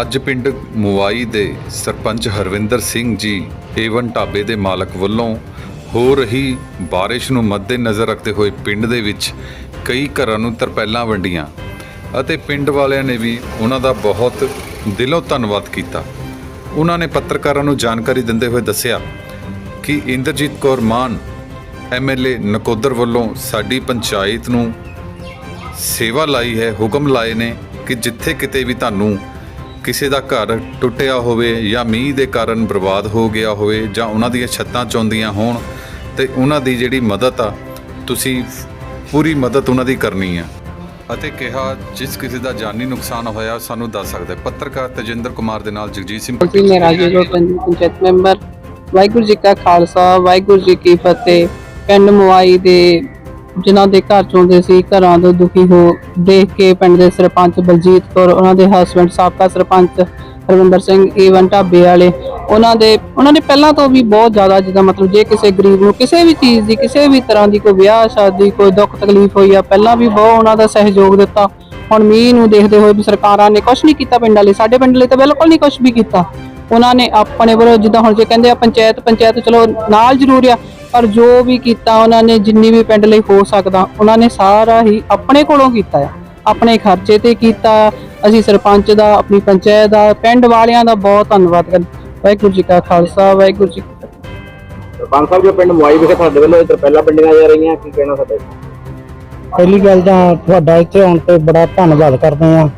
ਅੱਜ ਪਿੰਡ ਮੁਵਾਈ ਦੇ ਸਰਪੰਚ ਹਰਵਿੰਦਰ ਸਿੰਘ ਜੀ ਏਵਨ ਢਾਬੇ ਦੇ ਮਾਲਕ ਵੱਲੋਂ ਹੋ ਰਹੀ ਬਾਰਿਸ਼ ਨੂੰ ਮੱਦੇਨਜ਼ਰ ਰੱਖਦੇ ਹੋਏ ਪਿੰਡ ਦੇ ਵਿੱਚ ਕਈ ਘਰਾਂ ਨੂੰ ਤਰਪੈਲਾਂ ਵੰਡੀਆਂ ਅਤੇ ਪਿੰਡ ਵਾਲਿਆਂ ਨੇ ਵੀ ਉਹਨਾਂ ਦਾ ਬਹੁਤ ਦਿਲੋਂ ਧੰਨਵਾਦ ਕੀਤਾ। ਉਹਨਾਂ ਨੇ ਪੱਤਰਕਾਰਾਂ ਨੂੰ ਜਾਣਕਾਰੀ ਦਿੰਦੇ ਹੋਏ ਦੱਸਿਆ ਕਿ ਇੰਦਰਜੀਤ ਕੌਰ ਮਾਨ ਐਮਐਲਏ ਨਕੋਦਰ ਵੱਲੋਂ ਸਾਡੀ ਪੰਚਾਇਤ ਨੂੰ ਸੇਵਾ ਲਾਈ ਹੈ, ਹੁਕਮ ਲਾਏ ਨੇ ਕਿ ਜਿੱਥੇ ਕਿਤੇ ਵੀ ਤੁਹਾਨੂੰ ਕਿਸੇ ਦਾ ਘਰ ਟੁੱਟਿਆ ਹੋਵੇ ਜਾਂ ਮੀਂਹ ਦੇ ਕਾਰਨ ਬਰਬਾਦ ਹੋ ਗਿਆ ਹੋਵੇ ਜਾਂ ਉਹਨਾਂ ਦੀਆਂ ਛੱਤਾਂ ਚੌਂਦੀਆਂ ਹੋਣ ਤੇ ਉਹਨਾਂ ਦੀ ਜਿਹੜੀ ਮਦਦ ਆ ਤੁਸੀਂ ਪੂਰੀ ਮਦਦ ਉਹਨਾਂ ਦੀ ਕਰਨੀ ਆ। ਅਤੇ ਕਿਹਾ ਜਿਸ ਕਿਸੇ ਦਾ ਜਾਨੀ ਨੁਕਸਾਨ ਹੋਇਆ ਸਾਨੂੰ ਦੱਸ ਸਕਦਾ। ਪੱਤਰਕਾਰ ਤਜਿੰਦਰ ਕੁਮਾਰ ਦੇ ਨਾਲ ਜਗਜੀਤ ਸਿੰਘ ਜੀ ਮੈਂ ਰਾਜੇਗੁਰ ਪੰਚਾਇਤ ਮੈਂਬਰ। ਵਾਹਿਗੁਰੂ ਜੀ ਕਾ ਖਾਲਸਾ ਵਾਹਿਗੁਰੂ ਜੀ ਕੀ ਫਤਿਹ। ਪਿੰਡ ਮਵਾਈ ਦੇ ਜਿਨ੍ਹਾਂ ਦੇ ਘਰ ਚੋਂਦੇ ਸੀ, ਘਰਾਂ ਤੋਂ ਦੁਖੀ ਹੋ ਦੇਖ ਕੇ ਪਿੰਡ ਦੇ ਸਰਪੰਚ ਬਲਜੀਤ ਕੌਰ, ਉਹਨਾਂ ਦੇ ਹਸਬੰਡ ਸਾਬਕਾ ਸਰਪੰਚ ਹਰਵਿੰਦਰ ਸਿੰਘ ਏਵਨ ਢਾਬੇ ਵਾਲੇ, ਉਹਨਾਂ ਦੇ, ਉਹਨਾਂ ਨੇ ਪਹਿਲਾਂ ਤੋਂ ਵੀ ਬਹੁਤ ਜ਼ਿਆਦਾ ਜਿੱਦਾਂ ਮਤਲਬ ਜੇ ਕਿਸੇ ਗਰੀਬ ਨੂੰ ਕਿਸੇ ਵੀ ਚੀਜ਼ ਦੀ, ਕਿਸੇ ਵੀ ਤਰ੍ਹਾਂ ਦੀ ਕੋਈ ਵਿਆਹ ਸ਼ਾਦੀ, ਕੋਈ ਦੁੱਖ ਤਕਲੀਫ ਹੋਈ ਆ, ਪਹਿਲਾਂ ਵੀ ਬਹੁਤ ਉਹਨਾਂ ਦਾ ਸਹਿਯੋਗ ਦਿੱਤਾ। ਹੁਣ ਮੀਂਹ ਨੂੰ ਦੇਖਦੇ ਹੋਏ ਵੀ ਸਰਕਾਰਾਂ ਨੇ ਕੁਝ ਨਹੀਂ ਕੀਤਾ ਪਿੰਡਾਂ ਲਈ, ਸਾਡੇ ਪਿੰਡ ਲਈ ਤਾਂ ਬਿਲਕੁਲ ਨਹੀਂ ਕੁਝ ਵੀ ਕੀਤਾ। ਉਹਨਾਂ ਨੇ ਆਪਣੇ ਵੱਲੋਂ ਜਿੱਦਾਂ ਹੁਣ ਜੇ ਕਹਿੰਦੇ ਆ ਪੰਚਾਇਤ ਪੰਚਾਇਤ ਚਲੋ ਨਾਲ ਜ਼ਰੂਰ ਆ ਪਰ ਜੋ ਵੀ ਕੀਤਾ ਉਹਨਾਂ ਨੇ ਜਿੰਨੀ ਵੀ ਪਿੰਡ ਲਈ ਹੋ ਸਕਦਾ ਉਹਨਾਂ ਨੇ ਸਾਰਾ ਹੀ ਆਪਣੇ ਕੋਲੋਂ ਕੀਤਾ ਆ। ਆਪਣੇ ਖਰਚੇ ਤੇ ਕੀਤਾ। ਅਸੀਂ ਸਰਪੰਚ ਦਾ ਆਪਣੀ ਪੰਚਾਇਤ ਦਾ ਪਿੰਡ ਵਾਲਿਆਂ ਦਾ ਬਹੁਤ ਧੰਨਵਾਦ ਕਰ ਵਾਹਿਗੁਰੂ ਜੀ ਕਾ ਖਾਲਸਾ ਵਾਹਿਗੁਰੂ ਜੀ ਕੀ ਫਤਿਹ। ਸਰਪੰਚ ਸਾਹਿਬ ਜੋ ਪਿੰਡ ਮੁਆਈ ਵਿਖੇ ਤੁਹਾਡੇ ਵੱਲੋਂ ਇੱਧਰ ਪਹਿਲਾਂ ਪਿੰਡੀਆਂ ਜਾ ਰਹੀਆਂ ਕੀ ਕਹਿਣਾ ਤੁਹਾਡਾ ਪਹਿਲੀ ਗੱਲ ਤਾਂ ਤੁਹਾਡਾ ਇੱਥੇ ਆਉਣ ਤੇ ਬੜਾ ਧੰਨਵਾਦ ਕਰਦੇ ਆ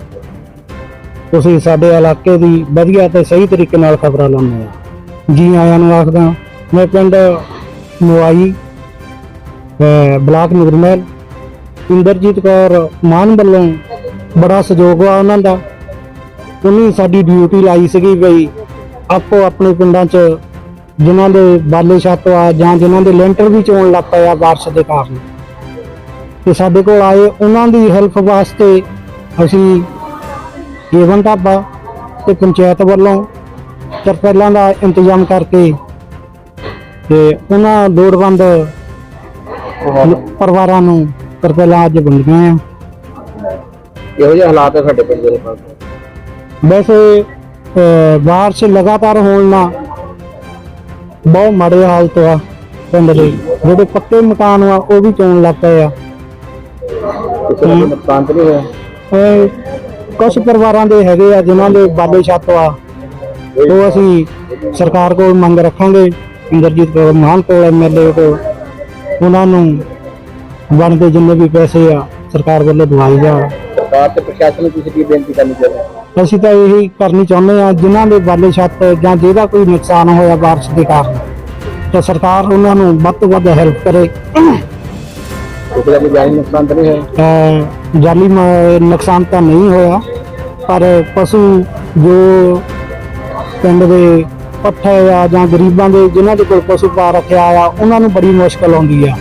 ਤੁਸੀਂ ਸਾਡੇ ਇਲਾਕੇ ਦੀ ਵਧੀਆ ਤੇ ਸਹੀ ਤਰੀਕੇ ਨਾਲ ਖਬਰਾਂ ਲਾਉਂਦੇ ਆ ਜੀ ਆਇਆਂ ਨੂੰ ਆਖਦਾ ਮੈਂ ਪਿੰਡ ਮੁਆਈ ਬਲਾਕ ਨਿਰਮਲ ਇੰਦਰਜੀਤ ਕੌਰ ਮਾਨ ਵੱਲੋਂ ਬੜਾ ਸਹਿਯੋਗ ਆ ਉਹਨਾਂ ਦਾ। ਉਹਨੇ ਸਾਡੀ ਡਿਊਟੀ ਲਾਈ ਸੀਗੀ ਬਈ ਆਪੋ ਆਪਣੇ ਪਿੰਡਾਂ 'ਚ ਜਿਨ੍ਹਾਂ ਦੇ ਬਾਲੇ ਛੱਤ ਆ ਜਾਂ ਜਿਨ੍ਹਾਂ ਦੇ ਲੈਂਟਰ ਵੀ ਚੋਣ ਲੱਗ ਪਏ ਆ ਬਾਰਿਸ਼ ਦੇ ਕਾਰਨ। ਤੇ ਸਾਡੇ ਕੋਲ ਆਏ, ਉਹਨਾਂ ਦੀ ਹੈਲਪ ਵਾਸਤੇ ਅਸੀਂ ਏਵਨ ਢਾਬਾ ਤੇ ਪੰਚਾਇਤ ਵੱਲੋਂ ਤਰਪਾਲਾਂ ਦਾ ਇੰਤਜ਼ਾਮ ਕਰਕੇ ਤੇ ਉਹਨਾਂ ਲੋੜਵੰਦ ਪਰਿਵਾਰਾਂ ਨੂੰ ਤਰਪਾਲਾਂ ਅੱਜ ਵੰਡੀਆਂ ਆ। ਇਹੋ ਜਿਹੇ ਹਾਲਾਤ ਸਾਡੇ ਪਿੰਡ ਦੇ ਸਾਹਿਬ ਵੈਸੇ ਬਾਰਿਸ਼ ਲਗਾਤਾਰ ਹੋਣ ਨਾਲ ਬਹੁਤ ਮਾੜੇ ਹਾਲਤ ਆ ਪਿੰਡ ਦੇ। ਜਿਹੜੇ ਪੱਕੇ ਮਕਾਨ ਆ ਉਹ ਵੀ ਚੋਣ ਲੱਗ ਪਏ ਆ। ਕਿਸੇ ਨੁਕਸਾਨ ਤਾਂ ਨਹੀਂ ਹੋਇਆ? ਕੁਝ ਪਰਿਵਾਰਾਂ ਦੇ ਹੈਗੇ ਆ ਜਿਨ੍ਹਾਂ ਦੇ ਬਾਲੇ ਛੱਤ ਆ ਉਹ ਅਸੀਂ ਸਰਕਾਰ ਕੋਲ ਮੰਗ ਰੱਖਾਂਗੇ। ਇੰਦਰਜੀਤ ਕੌਰ ਮਾਨ ਕੋਲ ਐਮਐਲਏ ਕੋਲ ਉਹਨਾਂ ਨੂੰ ਬਣਦੇ ਜਿੰਨੇ ਵੀ ਪੈਸੇ ਆ ਸਰਕਾਰ ਵੱਲੋਂ ਦਵਾਈ ਜਾ ਸਰਕਾਰ ਤੇ ਪ੍ਰਸ਼ਾਸਨ ਨੂੰ ਤੁਸੀਂ ਕੀ ਬੇਨਤੀ ਕਰਨੀ ਚਾਹੁੰਦੇ ਹੋ? ਅਸੀਂ ਤਾਂ ਇਹੀ ਕਰਨੀ ਚਾਹੁੰਦੇ ਆ ਜਿਨ੍ਹਾਂ ਦੇ ਬਾਲੇ ਛੱਤ ਜਾਂ ਜਿਹਦਾ ਕੋਈ ਨੁਕਸਾਨ ਹੋਇਆ ਬਾਰਿਸ਼ ਦੇ ਕਾਰਨ ਤਾਂ ਸਰਕਾਰ ਉਹਨਾਂ ਨੂੰ ਵੱਧ ਤੋਂ ਵੱਧ ਹੈਲਪ ਕਰੇ। ਕਿਸੇ ਦਾ ਕੋਈ ਜਾਨੀ ਨੁਕਸਾਨ ਤਾਂ ਨਹੀਂ ਹੋਇਆ? ਜਾਨੀ ਨੁਕਸਾਨ ਤਾਂ ਨਹੀਂ ਹੋਇਆ ਪਰ ਪਸ਼ੂ ਜੋ ਪਿੰਡ ਦੇ ਪੱਠੇ ਆ ਜਾਂ ਗਰੀਬਾਂ ਦੇ ਜਿਨ੍ਹਾਂ ਦੇ ਕੋਲ ਪਸ਼ੂ ਪਾ ਰੱਖਿਆ ਆ, ਉਹਨਾਂ ਨੂੰ ਬੜੀ ਮੁਸ਼ਕਲ ਆਉਂਦੀ ਆ।